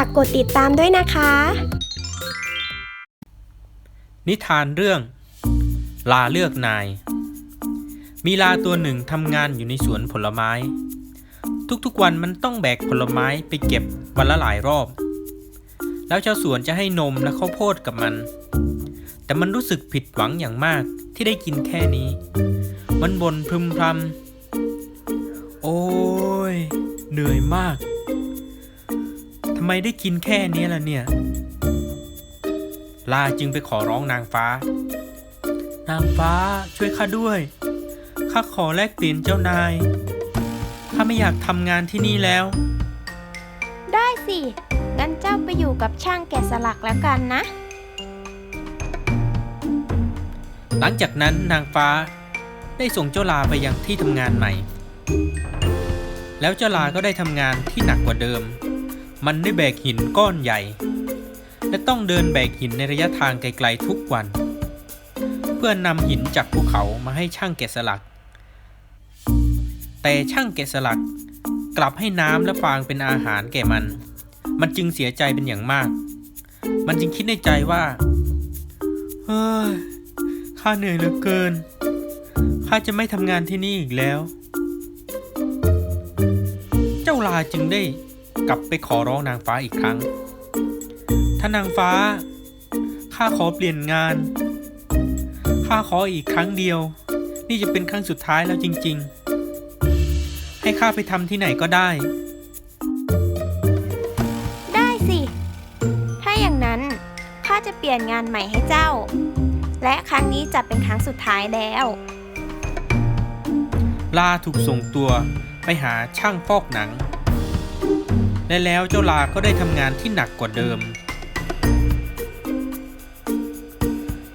ากกดติดตามด้วยนะคะ นิทานเรื่อง ลาเลือกนาย มีลาตัวหนึ่งทำงานอยู่ในสวนผลไม้ ทุกๆวันมันต้องแบกผลไม้ไปเก็บวันละหลายรอบ แล้วเจ้าสวนจะให้นมและข้าวโพดกับมัน แต่มันรู้สึกผิดหวังอย่างมากที่ได้กินแค่นี้ มันบ่นพึมพำโอ้ยเหนื่อยมาก ไมได้กินแค่นี้ล่ะเนี่ย ลาจึงไปขอร้องนางฟ้า นางฟ้าช่วยข้าด้วย ข้าขอแลกเปลี่ยนเจ้านาย ข้าไม่อยากทำงานที่นี่แล้ว ได้สิ งั้นเจ้าไปอยู่กับช่างแกะสลักแล้วกันนะ หลังจากนั้นนางฟ้าได้ส่งเจ้าลาไปยังที่ทำงานใหม่ แล้วเจ้าลาก็ได้ทำงานที่หนักกว่าเดิม มันได้แบกหินก้อนใหญ่ และต้องเดินแบกหินในระยะทางไกลๆทุกวัน เพื่อนำหินจากภูเขามาให้ช่างแกะสลัก แต่ช่างแกะสลักกลับให้น้ำและฟางเป็นอาหารแก่มัน มันจึงเสียใจเป็นอย่างมาก มันจึงคิดในใจว่า เฮ้ย ข้าเหนื่อยเหลือเกิน ข้าจะไม่ทำงานที่นี่อีกแล้ว เจ้าลาจึงได้ กลับไปขอร้องนางฟ้าอีกครั้งถ้านางฟ้า ข้าขอเปลี่ยนงาน ข้าขออีกครั้งเดียว นี่จะเป็นครั้งสุดท้ายแล้วจริง ๆ ให้ข้าไปทำที่ไหนก็ได้ ได้สิ ถ้าอย่างนั้นข้าจะเปลี่ยนงานใหม่ให้เจ้า และครั้งนี้จะเป็นครั้งสุดท้ายแล้วลาถูกส่งตัวไปหาช่างฟอกหนัง และแล้วเจ้าลาก็ได้ทำงานที่หนักกว่าเดิม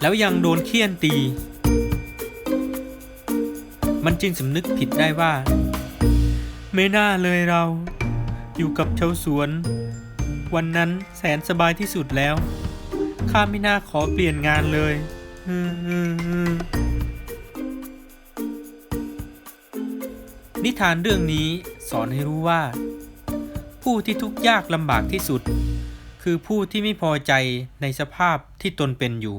แล้วยังโดนเคี่ยนตี มันจึงสำนึกผิดได้ว่า ไม่น่าเลยเรา อยู่กับชาวสวน วันนั้นแสนสบายที่สุดแล้ว ข้าไม่น่าขอเปลี่ยนงานเลยนิทานเรื่องนี้สอนให้รู้ว่า ผู้ที่ทุกข์ยากลำบากที่สุด คือผู้ที่ไม่พอใจในสภาพที่ตนเป็นอยู่